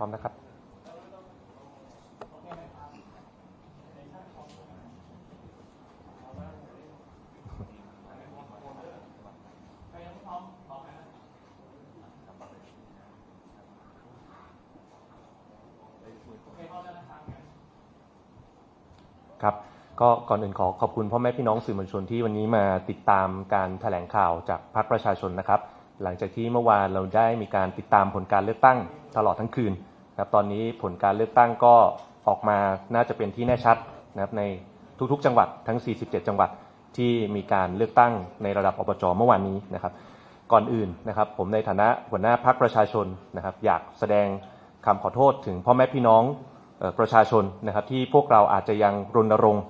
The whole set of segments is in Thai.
ร้อมนะครับครับก็ก่อนอื่นขอขอบคุณพ่อแม่พี่น้องสื่อมวลชนที่วันนี้มาติดตามการแถลงข่าวจากพรรคประชาชนนะครับ หลังจากที่เมื่อวานเราได้มีการติดตามผลการเลือกตั้งตลอดทั้งคืน นะครับตอนนี้ผลการเลือกตั้งก็ออกมาน่าจะเป็นที่แน่ชัดนะครับในทุกๆ จังหวัดทั้ง 47 จังหวัดที่มีการเลือกตั้งในระดับอบจเมื่อวานนี้นะครับ ก่อนอื่นนะครับ ผมในฐานะหัวหน้าพรรคประชาชนนะครับ อยากแสดงคำขอโทษถึงพ่อแม่พี่น้องประชาชนนะครับ ที่พวกเราอาจจะยังรณรงค์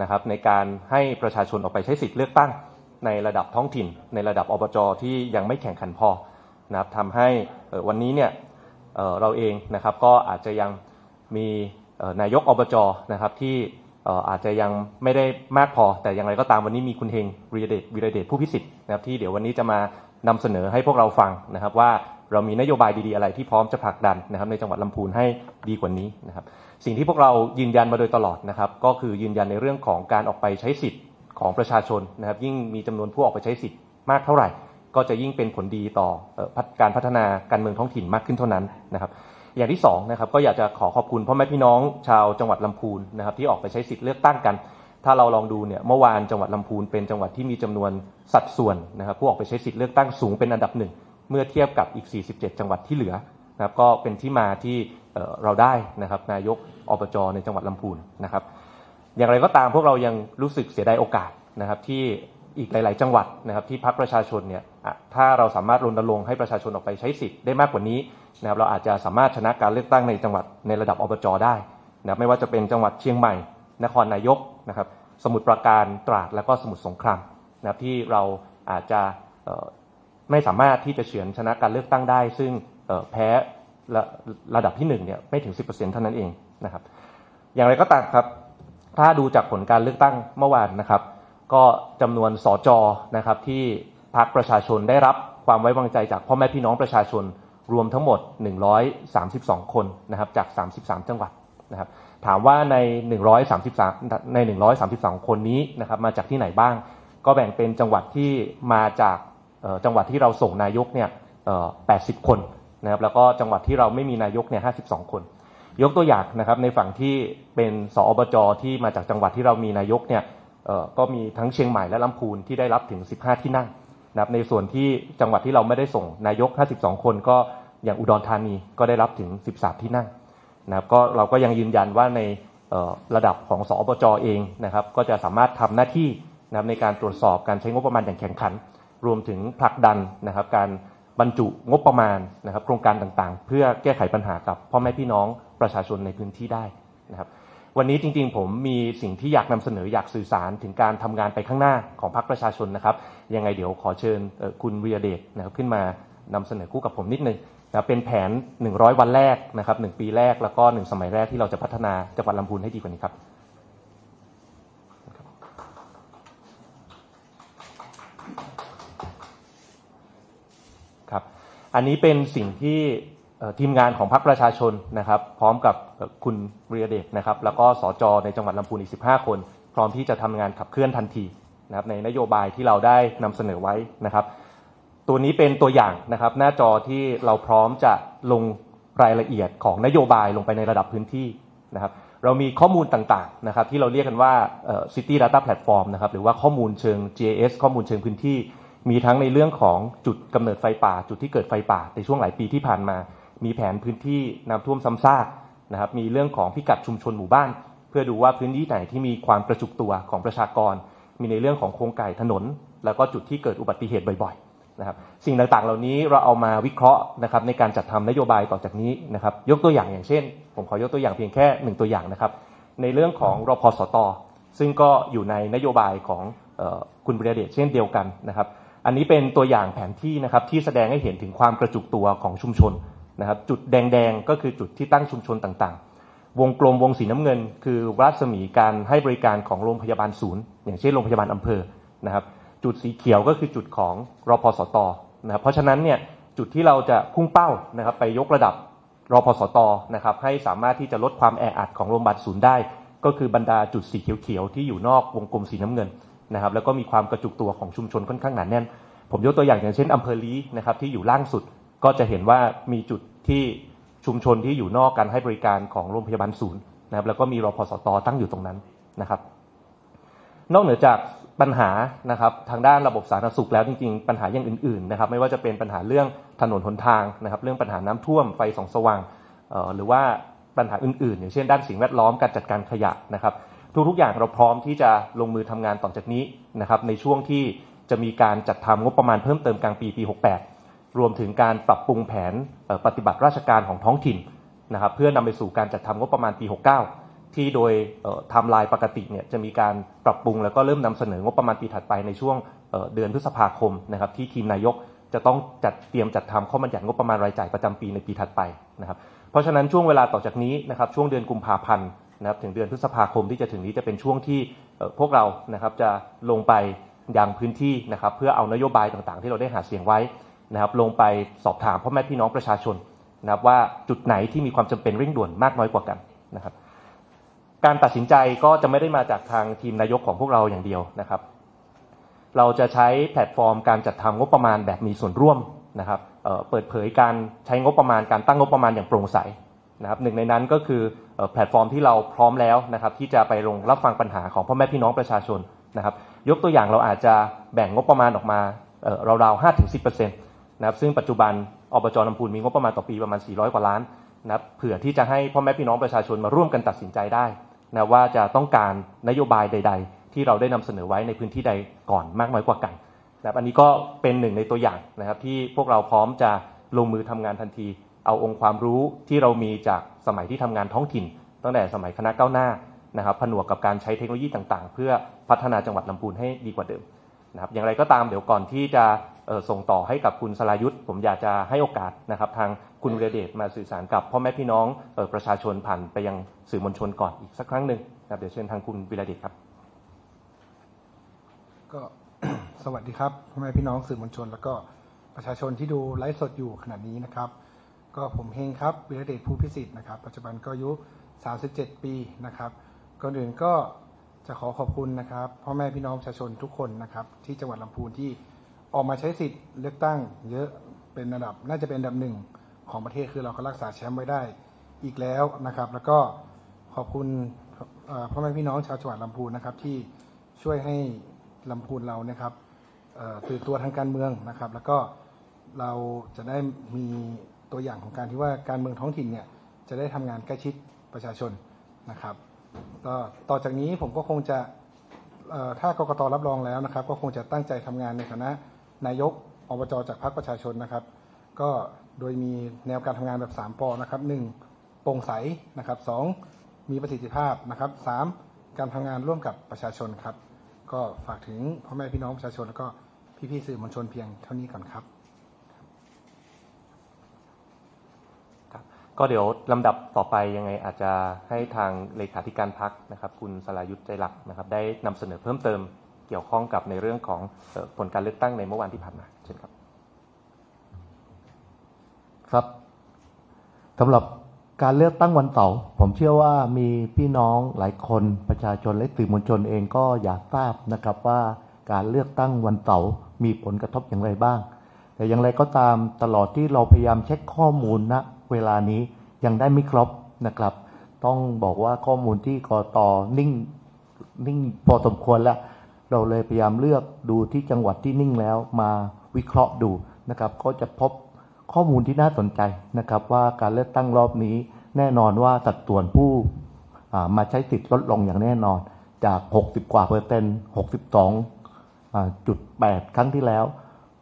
นะครับ ในการให้ประชาชนออกไปใช้สิทธิ์เลือกตั้งในระดับท้องถิ่น ในระดับอบจที่ยังไม่แข่งขันพอนะครับทำให้วันนี้เนี่ย เเราเองนะครับก็อาจจะยังมีนายกอบจนะครับที่อาจจะยังไม่ได้มากพอ แต่อย่างไรก็ตามวันนี้มีคุณเฮงวีรเดชวีรเดชผู้พิสิทธิ์นะครับที่เดี๋ยววันนี้จะมานำเสนอให้พวกเราฟังนะครับว่าเรามีนโยบายดีๆอะไรที่พร้อมจะผลักดันนะครับในจังหวัดลำพูนให้ดีกว่านี้นะครับสิ่งที่พวกเรายืนยันมาโดยตลอดนะครับก็คือยืนยันในเรื่องของการออกไปใช้สิทธิ์ของประชาชนนะครับยิ่งมีจำนวนผู้ออกไปใช้สิทธิ์มากเท่าไหร่ ก็จะยิ่งเป็นผลดีต่อการพัฒนาการเมืองท้องถิ่นมากขึ้นเท่านั้นนะครับ อย่างที่สองนะครับก็อยากจะขอขอบคุณพ่อแม่พี่น้องชาวจังหวัดลำพูนนะครับที่ออกไปใช้สิทธิ์เลือกตั้งกัน ถ้าเราลองดูเนี่ยเมื่อวานจังหวัดลำพูนเป็นจังหวัดที่มีจำนวนสัดส่วนนะครับผู้ออกไปใช้สิทธิ์เลือกตั้งสูงเป็นอันดับหนึ่งเมื่อเทียบกับอีก 47 จังหวัดที่เหลือนะครับก็เป็นที่มาที่เเราได้นะครับนายกอบจในจังหวัดลำพูนนะครับ อย่างไรก็ตามพวกเรายังรู้สึกเสียดายโอกาสนะครับที่ อีกหลาย ๆ จังหวัดนะครับที่พักประชาชนเนี่ยถ้าเราสามารถรณรงค์ให้ประชาชนออกไปใช้สิทธิ์ได้มากกว่านี้นะครับเราอาจจะสามารถชนะการเลือกตั้งในจังหวัดในระดับอบจได้นะครับไม่ว่าจะเป็นจังหวัดเชียงใหม่ นครนายกนะครับสมุทรปราการตราดแล้วก็สมุทรสงครามนะครับที่เราอาจจะไม่สามารถที่จะเฉือนชนะการเลือกตั้งได้ ซึ่งแพ้ระระดับที่หนึ่งเนี่ยไม่ถึง 10%เท่านั้นเองนะครับอย่างไรก็ตามครับถ้าดูจากผลการเลือกตั้งเมื่อวานนะครับ ก็จำนวนสจนะครับที่พรรคประชาชนได้รับความไว้วางใจจากพ่อแม่พี่น้องประชาชนรวมทั้งหมด 132 คนนะครับจาก 33 จังหวัดนะครับถามว่าใน 133 ใน 132 คนนี้นะครับมาจากที่ไหนบ้าง ก็แบ่งเป็นจังหวัดที่มาจากจังหวัดที่เราส่งนายกเนี่ย80 คนนะครับแล้วก็จังหวัดที่เราไม่มีนายกเนี่ย52 คน ยกตัวอย่างนะครับในฝั่งที่เป็นสอบจที่มาจากจังหวัดที่เรามีนายกเนี่ย ก็มีทั้งเชียงใหม่และลำพูนที่ได้รับถึง 15 ที่นั่งนะครับในส่วนที่จังหวัดที่เราไม่ได้ส่งนายก 52 คนก็อย่างอุดรธานีก็ได้รับถึง 13 ที่นั่งนะครับก็เราก็ยังยืนยันว่าในระดับของสอบจเองนะครับ ก็จะสามารถทำหน้าที่นะครับในการตรวจสอบการใช้งบประมาณอย่างแข่งขัน รวมถึงผลักดันนะครับการบรรจุงบประมาณนะครับ โครงการต่างๆ เพื่อแก้ไขปัญหากับพ่อแม่พี่น้องประชาชนในพื้นที่ได้นะครับ วันนี้จริงๆ ผมมีสิ่งที่อยากนำเสนออยากสื่อสารถึงการทำงานไปข้างหน้าของพรรคประชาชนนะครับ ยังไงเดี๋ยวขอเชิญคุณวิยเดชนะครับขึ้นมานำเสนอคู่กับผมนิดนึงนะเป็นแผน 100 วันแรกนะครับ1ปีแรกแล้วก็ 1 สมัยแรกที่เราจะพัฒนาจังหวัดลำพูนให้ดีกว่านี้ครับครับ อันนี้เป็นสิ่งที่ ทีมงานของพรรคประชาชนนะครับ พร้อมกับคุณเรียเดชนะครับ แล้วก็สจในจังหวัดลำพูนอีก 15 คน พร้อมที่จะทำงานขับเคลื่อนทันทีนะครับในนโยบายที่เราได้นำเสนอไว้นะครับ ตัวนี้เป็นตัวอย่างนะครับ หน้าจอที่เราพร้อมจะลงรายละเอียดของนโยบายลงไปในระดับพื้นที่นะครับ เรามีข้อมูลต่างๆนะครับที่เราเรียกกันว่า City Data Platform นะครับหรือว่าข้อมูลเชิง GIS ข้อมูลเชิงพื้นที่ มีทั้งในเรื่องของจุดกำเนิดไฟป่า จุดที่เกิดไฟป่าในช่วงหลายปีที่ผ่านมา มีแผนพื้นที่น้ำท่วมซ้ำซากนะครับ มีเรื่องของพิกัดชุมชนหมู่บ้าน เพื่อดูว่าพื้นที่ไหนที่มีความกระจุกตัวของประชากร มีในเรื่องของโครงไก่ถนน แล้วก็จุดที่เกิดอุบัติเหตุบ่อยๆนะครับ สิ่งต่างๆเหล่านี้เราเอามาวิเคราะห์นะครับในการจัดทำนโยบายต่อจากนี้นะครับ ยกตัวอย่างอย่างเช่น ผมขอยกตัวอย่างเพียงแค่หนึ่งตัวอย่างนะครับ ในเรื่องของรพสต ซึ่งก็อยู่ในนโยบายของออคุณบริเดชเช่นเดียวกันนะครับ อันนี้เป็นตัวอย่างแผนที่นะครับที่แสดงให้เห็นถึงความกระจุกตัวของชุมชน นะครับจุดแดงๆ ก็คือจุดที่ตั้งชุมชนต่างๆ วงกลมวงสีน้ำเงิน คือรัศมีการให้บริการของโรงพยาบาลศูนย์ อย่างเช่นโรงพยาบาลอำเภอนะครับจุดสีเขียวก็คือจุดของรพสตนะครับเพราะฉะนั้นเนี่ยจุดที่เราจะพุ่งเป้านะครับไปยกระดับรอพสตนะครับให้สามารถที่จะลดความแออัดของโรงพยาบาลศูนย์ได้ ก็คือบรรดาจุดสีเขียวๆที่อยู่นอกวงกลมสีน้ำเงินนะครับแล้วก็มีความกระจุกตัวของชุมชนค่อนข้างหนาแน่น ผมยกตัวอย่างอย่างเช่นอำเภอลีนะครับที่อยู่ล่างสุด ก็จะเห็นว่ามีจุดที่ชุมชนที่อยู่นอกการให้บริการของโรงพยาบาลศูนย์นะครับแล้วก็มีรพสตตั้งอยู่ตรงนั้นนะครับ นอกเหนือจากปัญหานะครับทางด้านระบบสาธารณสุขแล้วจริงๆ ปัญหาอย่างอื่นๆนะครับไม่ว่าจะเป็นปัญหาเรื่องถนนหนทางนะครับ เรื่องปัญหาน้ำท่วมไฟส่องสว่างเอ่อหรือว่าปัญหาอื่นๆ อย่างเช่น ด้านสิ่งแวดล้อมการจัดการขยะนะครับ ทุกๆอย่างเราพร้อมที่จะลงมือทำงานต่อจากนี้นะครับในช่วงที่จะมีการจัดทำงบประมาณเพิ่มเติมกลางปีปี 68 รวมถึงการปรับปรุงแผนปฏิบัติราชการของท้องถิ่นนะครับเพื่อนำไปสู่การจัดทำงบประมาณปี 69 ที่โดยไทม์ไลน์ปกติเนี่ยจะมีการปรับปรุงแล้วก็เริ่มนำเสนองบประมาณปีถัดไปในช่วงเดือนพฤษภาคมนะครับที่ทีมนายกจะต้องจัดเตรียมจัดทำข้อบัญญัติงบประมาณรายจ่ายประจำปีในปีถัดไปนะครับเพราะฉะนั้นช่วงเวลาต่อจากนี้นะครับช่วงเดือนกุมภาพันธ์นะครับถึงเดือนพฤษภาคมที่จะถึงนี้จะเป็นช่วงที่พวกเรานะครับจะลงไปยังพื้นที่นะครับเพื่อเอานโยบายต่างๆ ที่เราได้หาเสียงไว้ นะครับลงไปสอบถามพ่อแม่พี่น้องประชาชนนะครับว่าจุดไหนที่มีความจำเป็นเร่งด่วนมากน้อยกว่ากันนะครับ การตัดสินใจก็จะไม่ได้มาจากทางทีมนายกของพวกเราอย่างเดียวนะครับ เราจะใช้แพลตฟอร์มการจัดทำงบประมาณแบบมีส่วนร่วมนะครับเเปิดเผยการใช้งบประมาณการตั้งงบประมาณอย่างโปร่งใสนะครับหนึ่งในนั้นก็คืออแพลตฟอร์มที่เราพร้อมแล้วนะครับ ที่จะไปลงรับฟังปัญหาของพ่อแม่พี่น้องประชาชนนะครับ ยกตัวอย่างเราอาจจะแบ่งงบประมาณออกมาเราวๆ5ถึง10%นต์ะครับซึ่งปัจจุบันอบจลำพูนมีงบประมาณต่อปีประมาณ 400 กว่าล้านนะครับเผื่อที่จะให้พ่อแม่พี่น้องประชาชนมาร่วมกันตัดสินใจได้นะว่าจะต้องการนโยบายใด ๆ ที่เราได้นำเสนอไว้ในพื้นที่ใดก่อนมากน้อยกว่ากันนะครับอันนี้ก็เป็นหนึ่งในตัวอย่างนะครับที่พวกเราพร้อมจะลงมือทำงานทันที เอาองค์ความรู้ที่เรามีจากสมัยที่ทำงานท้องถิ่น ตั้งแต่สมัยคณะก้าวหน้านะครับผนวกกับการใช้เทคโนโลยีต่างๆ เพื่อพัฒนาจังหวัดลำพูนให้ดีกว่าเดิมนะครับอย่างไรก็ตามเดี๋ยวก่อนที่จะ ส่งต่อให้กับคุณสรายุทธ์ผมอยากจะให้โอกาสนะครับ ทางคุณวิรเดชมาสื่อสารกับพ่อแม่พี่น้องออประชาชนผ่านไปยังสื่อมวลชนก่อนอีกสักครั้งหนึ่งครับเดี๋ยวเชิญทางคุณวิรเดชครับ ก็สวัสดีครับพ่อแม่พี่น้องสื่อมวลชน แล้วก็ประชาชนที่ดูไลฟ์สดอยู่ขณะนี้นะครับ ก็ผมเฮงครับวิรเดชผู้พิสิทธิ์นะครับปัจจุบันก็อายุ 37 ปีนะครับก่อนอื่นก็จะขอขอบคุณนะครับพ่อแม่พี่น้องประชาชนทุกคนนะครับ ที่จังหวัดลำพูนที่ ออกมาใช้สิทธิ์เลือกตั้ง เยอะเป็นระดับน่าจะเป็นอันดับหนึ่งของประเทศคือเราก็รักษาแชมป์ไว้ได้อีกแล้วนะครับ แล้วก็ขอบคุณพ่อแม่พี่น้องชาวจังหวัดลำพูนนะครับ ที่ช่วยให้ลำพูนเรานะครับตื่นตัวทางการเมืองนะครับ แล้วก็เราจะได้มีตัวอย่างของการที่ว่าการเมืองท้องถิ่นเนี่ยจะได้ทำงานใกล้ชิดประชาชนนะครับก็ต่อจากนี้ผมก็คงจะถ้ากกตรับรองแล้วนะครับ ก็คงจะตั้งใจทำงานในฐานะ นายกอบจจากพรรคประชาชนนะครับ ก็โดยมีแนวการทำงานแบบ 3ปอนะครับหนึ่งโปร่งใสนะครับสองมีประสิทธิภาพนะครับสามการทำงานร่วมกับประชาชนครับ ก็ฝากถึงพ่อแม่พี่น้องประชาชนแล้วก็พี่ๆสื่อมวลชนเพียงเท่านี้ก่อนครับครับก็เดี๋ยวลำดับต่อไปยังไงอาจจะให้ทางเลขาธิการพักนะครับ คุณสรายุทธ์ใจหลักนะครับ ได้นำเสนอเพิ่มเติม เกี่ยวข้องกับในเรื่องของผลการเลือกตั้งในเมื่อวานที่ผ่านมาเชิญครับ ครับสำหรับการเลือกตั้งวันเสาร์ผมเชื่อว่ามีพี่น้องหลายคนประชาชนและสื่อมวลชนเองก็อยากทราบนะครับว่าการเลือกตั้งวันเสาร์มีผลกระทบอย่างไรบ้าง แต่อย่างไรก็ตามตลอดที่เราพยายามเช็คข้อมูลณเวลานี้ยังได้ไม่ครบนะครับ ต้องบอกว่าข้อมูลที่กตนิ่งนิ่งพอสมควรแล้ว เราเลยพยายามเลือกดูที่จังหวัดที่นิ่งแล้วมาวิเคราะห์ดูนะครับ ก็จะพบข้อมูลที่น่าสนใจนะครับ ว่าการเลือกตั้งรอบนี้แน่นอนว่าสัดส่วนผู้มาใช้สิทธิ์ลดลงอย่างแน่นอนจาก 60 กว่าเปอร์เซ็นต์62จุด8ครั้งที่แล้ว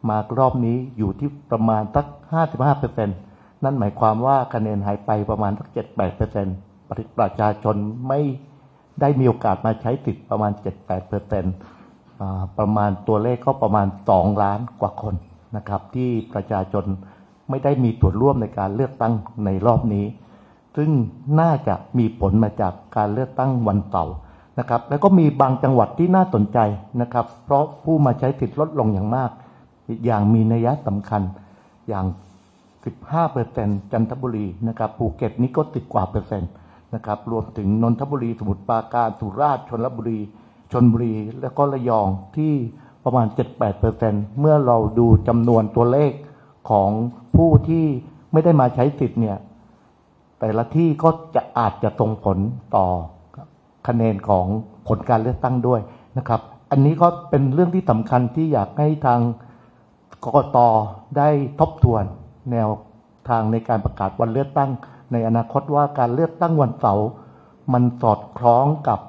มารอบนี้อยู่ที่ประมาณสัก 55เปอร์เซ็นต์นั่นหมายความว่าคะแนนหายไปประมาณสัก 7-8เปอร์เซ็นต์ประชาชนไม่ได้มีโอกาสมาใช้สิทธิ์ประมาณ 7-8เปอร์เซ็นต์ ประมาณตัวเลขก็ประมาณ 2 ล้านกว่าคนนะครับ ที่ประชาชนไม่ได้มีส่วนร่วมในการเลือกตั้งในรอบนี้ ซึ่งน่าจะมีผลมาจากการเลือกตั้งวันเสาร์นะครับ แล้วก็มีบางจังหวัดที่น่าสนใจนะครับ เพราะผู้มาใช้สิทธิ์ลดลงอย่างมาก อย่างมีนัยสำคัญอย่าง 15เปอร์เซ็นจันทบุรีนะครับภูเก็ตนี่ก็10กว่าเปอร์เซ็นต์นะครับรวมถึงนนทบุรีสมุทรปราการสุราษฎร์ชนบุรี ชนบุรี แล้วก็ระยองที่ประมาณ 7-8เปอร์เซ็นต์เมื่อเราดูจำนวนตัวเลขของผู้ที่ไม่ได้มาใช้สิทธิ์เนี่ย แต่ละที่ก็จะอาจจะส่งผลต่อคะแนนของผลการเลือกตั้งด้วยนะครับ อันนี้ก็เป็นเรื่องที่สำคัญที่อยากให้ทางกกตได้ทบทวนแนวทางในการประกาศวันเลือกตั้ง ในอนาคตว่าการเลือกตั้งวันเสาร์มันสอดคล้องกับ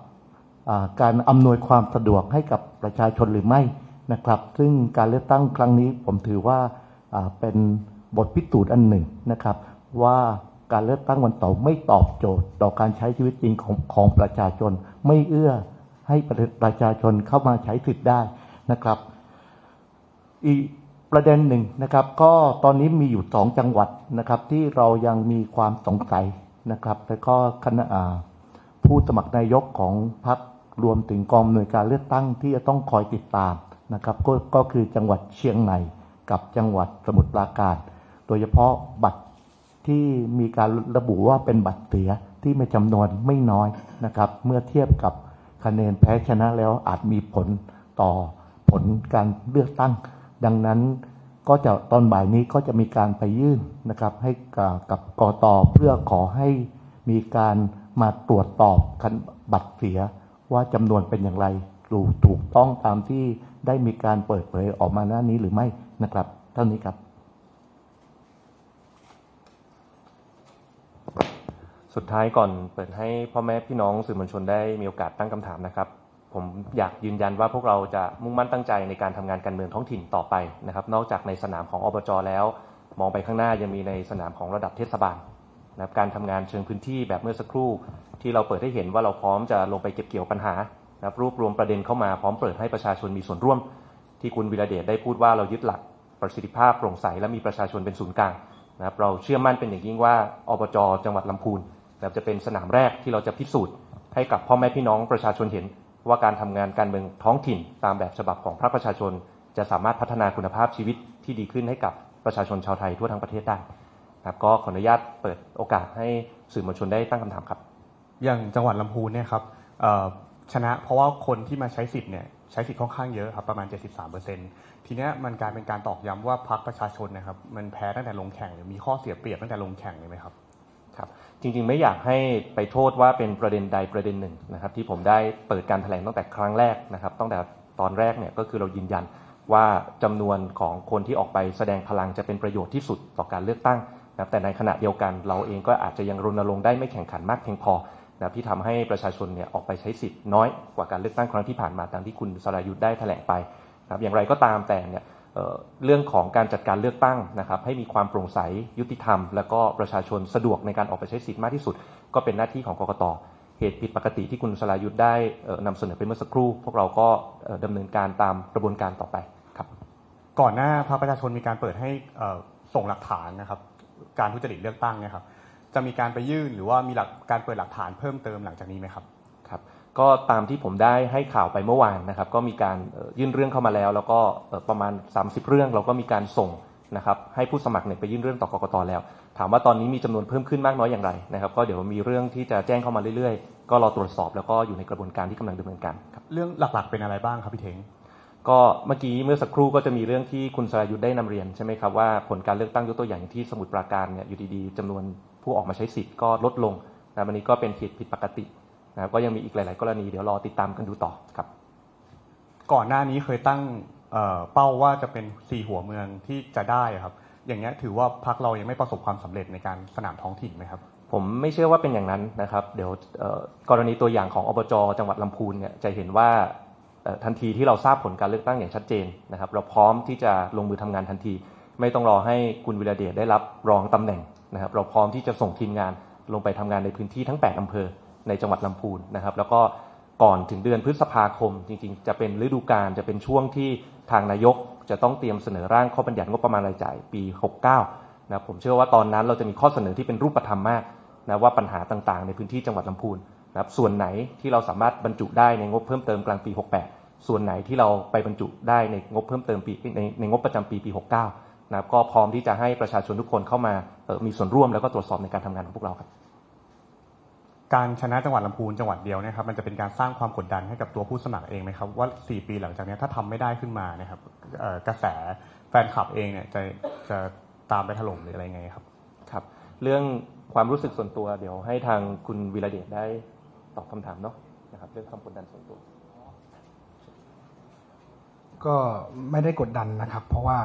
การอำนวยความสะดวกให้กับประชาชนหรือไม่นะครับ ซึ่งการเลือกตั้งครั้งนี้ผมถือว่าเป็นบทพิสูจน์อันหนึ่งนะครับ ว่าการเลือกตั้งวันเสาร์ไม่ตอบโจทย์ ต่อการใช้ชีวิตจริงของของประชาชน ไม่เอื้อให้ประประชาชนเข้ามาใช้สิทธิ์ได้นะครับ อีกประเด็นหนึ่งนะครับ ก็ตอนนี้มีอยู่สองจังหวัดนะครับ ที่เรายังมีความสงสัยนะครับ แล้วก็คณะผู้สมัครนายกของพรรค รวมถึงกองอำนวยการเลือกตั้งที่จะต้องคอยติดตามนะครับก็ก็คือจังหวัดเชียงใหม่กับจังหวัดสมุทรปราการ โดยเฉพาะบัตรที่มีการระบุว่าเป็นบัตรเสียที่มีจำนวนไม่น้อยนะครับ เมื่อเทียบกับคะแนนแพ้ชนะแล้วอาจมีผลต่อผลการเลือกตั้ง ดังนั้นก็จะตอนบ่ายนี้ก็จะมีการไปยื่นนะครับ ให้กับกบกตเพื่อขอให้มีการมาตรวจสอบบัตรเสีย ว่าจำนวนเป็นอย่างไรถูกถูกต้องตามที่ได้มีการเปิดเผยออกมาหน้านี้หรือไม่นะครับเท่านี้ครับ สุดท้ายก่อนเปิดให้พ่อแม่พี่น้องสื่อมวลชนได้มีโอกาสตั้งคำถามนะครับ ผมอยากยืนยันว่าพวกเราจะมุ่งมั่นตั้งใจในการทำงานการเมืองท้องถิ่นต่อไปนะครับ นอกจากในสนามของอบจแล้ว มองไปข้างหน้ายังมีในสนามของระดับเทศบาลนะครับการทำงานเชิงพื้นที่แบบเมื่อสักครู่ ที่เราเปิดให้เห็นว่าเราพร้อมจะลงไปเก็บเกี่ยวปัญหานะครับรวบรวมประเด็นเข้ามาพร้อมเปิดให้ประชาชนมีส่วนร่วม ที่คุณวิระเดชได้พูดว่าเรายึดหลักประสิทธิภาพโปร่งใสและมีประชาชนเป็นศูนย์กลางนะครับเราเชื่อมั่นเป็นอย่างยิ่งว่าอบจจังหวัดลำพูนนะครับจะเป็นสนามแรกที่เราจะพิสูจน์ ให้กับพ่อแม่พี่น้องประชาชนเห็น ว่าการทำงานการเมืองท้องถิ่น ตามแบบฉบับของพรรคประชาชน จะสามารถพัฒนาคุณภาพชีวิตที่ดีขึ้นให้กับประชาชนชาวไทยทั่วทั้งประเทศได้ครับก็ขออนุญาตเปิดโอกาสให้สื่อมวลชนได้ตั้งคำถามครับ อย่างจังหวัดลำพูนเนี่ยครับเอ่อชนะเพราะว่าคนที่มาใช้สิทธิ์เนี่ยใช้สิทธิ์ค่อนข้างเยอะครับประมาณ 73%ทีเนี้ยมันกลายเป็นการตอกย้ำว่าพรรคประชาชนนะครับมันแพ้ตั้งแต่ลงแข่งหรือมีข้อเสียเปรียบตั้งแต่ลงแข่งเลยไหมครับครับจริงๆไม่อยากให้ไปโทษว่าเป็นประเด็นใดประเด็นหนึ่งนะครับที่ผมได้เปิดการแถลงตั้งแต่ครั้งแรกนะครับตั้งแต่ตอนแรกเนี่ยก็คือเรายืนยันว่าจำนวนของคนที่ออกไปแสดงพลังจะเป็นประโยชน์ที่สุดต่อการเลือกตั้งนะครับแต่ในขณะเดียวกันเราเองก็อาจจะยังรณรงค์ได้ไม่แข่งขันมากเพียงพอ นะที่ทำให้ประชาชนเนี่ยออกไปใช้สิทธิ์น้อยกว่าการเลือกตั้งครั้งที่ผ่านมาตามที่คุณสรายุทธ์ได้แถลงไปนะครับอย่างไรก็ตามแต่เนี่ยเเรื่องของการจัดการเลือกตั้งนะครับให้มีความโปร่งใสยุติธรรม แล้วก็ประชาชนสะดวกในการออกไปใช้สิทธิ์มากที่สุด ก็เป็นหน้าที่ของกกตเหตุผิดปกติที่คุณสรายุทธ์ได้เอ่อนำเสนอไปเมื่อสักครู่ พวกเราก็เอ่อดำเนินการตามกระบวนการต่อไปครับก่อนหน้าพรรคประชาชนมีการเปิดให้ส่งหลักฐานนะครับการทุจริตเลือกตั้งเนะครับ จะมีการไปยื่นหรือว่ามีหลักการเปิดหลักฐานเพิ่มเติมหลังจากนี้ไหมครับครับก็ตามที่ผมได้ให้ข่าวไปเมื่อวานนะครับ ก็มีการเอ่อยื่นเรื่องเข้ามาแล้ว แล้วก็เอ่อประมาณ 30 เรื่องเราก็มีการส่งนะครับให้ผู้สมัครเนี่ยไปยื่นเรื่องต่อกกตแล้ว ถามว่าตอนนี้มีจำนวนเพิ่มขึ้นมากน้อยอย่างไรนะครับ ก็เดี๋ยวมีเรื่องที่จะแจ้งเข้ามาเรื่อยๆ ก็รอตรวจสอบแล้วก็อยู่ในกระบวนการที่กำลังดำเนินการครับเรื่องหลักๆเป็นอะไรบ้างครับพี่เทงก็เมื่อกี้เมื่อสักครู่ก็จะมีเรื่องที่คุณสรายุทธ์ได้นำเรียนใช่ไหมครับว่าผลการเลือกตั้งยกตัวอย่างที่สมุทรปราการเนี่ยอยู่ดีๆจำนวน ผู้ออกมาใช้สิทธิ์ก็ลดลงนะวันนี้ก็เป็นเหตุผิดปกตินะครับก็ยังมีอีกหลาย ๆ กรณีเดี๋ยวรอติดตามกันดูต่อครับ ก่อนหน้านี้เคยตั้งเอ่อเป้าว่าจะเป็นสี่หัวเมืองที่จะได้อะครับ อย่างเงี้ยถือว่าพรรคเรายังไม่ประสบความสำเร็จในการสนามท้องถิ่นไหมครับ ผมไม่เชื่อว่าเป็นอย่างนั้นนะครับ เดี๋ยวเอ่อกรณีตัวอย่างของอบจจังหวัดลำพูนเนี่ยจะเห็นว่าเอ่อทันทีที่เราทราบผลการเลือกตั้งอย่างชัดเจนนะครับ เราพร้อมที่จะลงมือทำงานทันที ไม่ต้องรอให้คุณวิระเดชได้รับรองตำแหน่ง นะครับ เราพร้อมที่จะส่งทีมงานลงไปทำงานในพื้นที่ทั้ง 8อำเภอในจังหวัดลำพูนนะครับ แล้วก็ก่อนถึงเดือนพฤษภาคม จริงๆ จะเป็นฤดูกาลจะเป็นช่วงที่ทางนายกจะต้องเตรียมเสนอร่างข้อบัญญัติงบประมาณรายจ่ายปี 69 นะครับผมเชื่อว่าตอนนั้นเราจะมีข้อเสนอที่เป็นรูปธรรมมากนะว่าปัญหาต่างๆ ในพื้นที่จังหวัดลำพูนนะครับส่วนไหนที่เราสามารถบรรจุได้ในงบเพิ่มเติมกลางปี 68 ส่วนไหนที่เราไปบรรจุได้ในงบเพิ่มเติมปีในในงบประจำปีปี 69 นะครับก็พร้อมที่จะให้ประชาชนทุกคนเข้ามาเอ่อมีส่วนร่วมแล้วก็ตรวจสอบในการทำงานของพวกเราครับ การชนะจังหวัดลำพูนจังหวัดเดียวเนะครับ มันจะเป็นการสร้างความกดดันให้กับตัวผู้สมัครเองไหมครับว่า 4 ปีหลังจากเนี้ยถ้าทำไม่ได้ขึ้นมาเนะครับเอ่อกระแสแฟนคลับเองเนี่ยจะจะตามไปถล่มหรืออะไรไงครับครับ เรื่องความรู้สึกส่วนตัวเดี๋ยวให้ทางคุณวีระเดชได้ตอบคำถามเนาะนะครับ เรื่องความกดดันส่วนตัว ก็ไม่ได้กดดันนะครับ เพราะว่า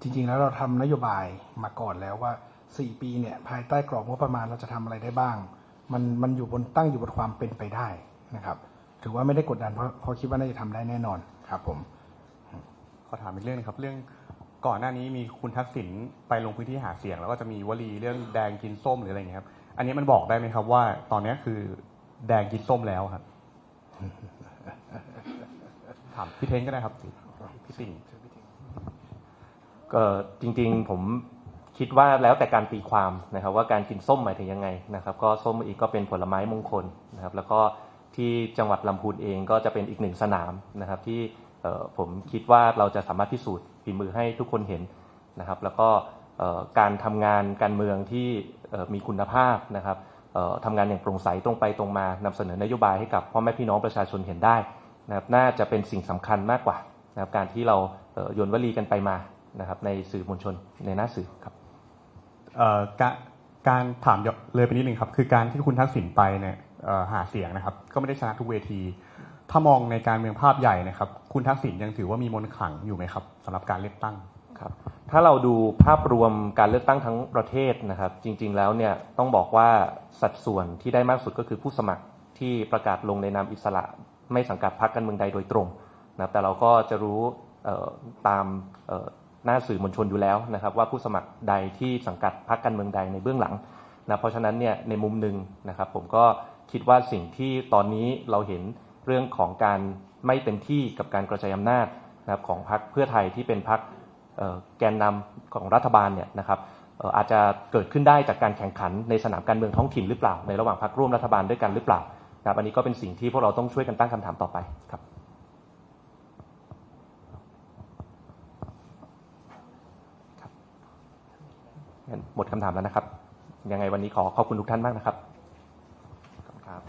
จริงๆแล้วเราทำนโยบายมาก่อนแล้วว่า 4 ปีเนี่ยภายใต้กรอบงบประมาณเราจะทำอะไรได้บ้าง มันมันอยู่บนตั้งอยู่บนความเป็นไปได้นะครับ ถือว่าไม่ได้กดดันเพราะเพราะคิดว่าน่าจะทำได้แน่นอนครับผมขอถามอีกเรื่องหนึงครับเรื่องก่อนหน้านี้มีคุณทักษิณไปลงพื้นที่หาเสียง แล้วก็จะมีวลีเรื่องแดงกินส้มหรืออะไรอย่างเงี้ยครับ อันนี้มันบอกได้ไหมครับว่า ตอนเนี้ยคือแดงกินส้มแล้วครับ ถามพี่เท้งก็ได้ครับพี่ติ่ง ก็จริงๆผมคิดว่าแล้วแต่การตีความนะครับ ว่าการกินส้มหมายถึงยังไงนะครับ ก็ส้มอีกก็เป็นผลไม้มงคลนะครับ แล้วก็ที่จังหวัดลำพูนเองก็จะเป็นอีกหนึ่งสนามนะครับ ที่ผมคิดว่าเราจะสามารถพิสูจน์ฝีมือให้ทุกคนเห็นนะครับ แล้วก็การทำงานการเมืองที่มีคุณภาพนะครับทำงานอย่างโปร่งใสตรงไปตรงมานำเสนอนโยบายให้กับพ่อแม่พี่น้องประชาชนเห็นได้นะครับ น่าจะเป็นสิ่งสำคัญมากกว่านะครับการที่เราโยนวลีกันไปมา นะครับในสื่อมวลชนในหน้าสื่อครับเอ่อการการถามเลยไปนิดนึงครับ คือการที่คุณทักษิณไปเนี่ยเอ่อหาเสียงนะครับ ก็ไม่ได้ชนะทุกเวที ถ้ามองในการเมืองภาพใหญ่นะครับ คุณทักษิณยังถือว่ามีมนต์ขลังอยู่ไหมครับสำหรับการเลือกตั้งครับถ้าเราดูภาพรวมการเลือกตั้งทั้งประเทศนะครับ จริง ๆ แล้วเนี่ยต้องบอกว่าสัดส่วนที่ได้มากสุดก็คือผู้สมัครที่ประกาศลงในนามอิสระ ไม่สังกัดพรรคการเมืองใดโดยตรงนะครับแต่เราก็จะรู้เอ่อตามเอ่อ หน้าสื่อมวลชนอยู่แล้วนะครับ ว่าผู้สมัครใดที่สังกัดพรรคการเมืองใดในเบื้องหลังนะเพราะฉะนั้นเนี่ยในมุมหนึ่งนะครับ ผมก็คิดว่าสิ่งที่ตอนนี้เราเห็นเรื่องของการไม่เต็มที่กับการกระจายอำนาจนะครับของพรรคเพื่อไทยที่เป็นพรรคแกนนำของรัฐบาลเนี่ยนะครับเอ่ออาจจะเกิดขึ้นได้จากการแข่งขันในสนามการเมืองท้องถิ่นหรือเปล่า ในระหว่างพรรคร่วมรัฐบาลด้วยกันหรือเปล่านะครับอันนี้ก็เป็นสิ่งที่พวกเราต้องช่วยกันตั้งคำถามต่อไปครับ หมดคำถามแล้วนะครับ ยังไงวันนี้ขอขอบคุณทุกท่านมากนะครับครับ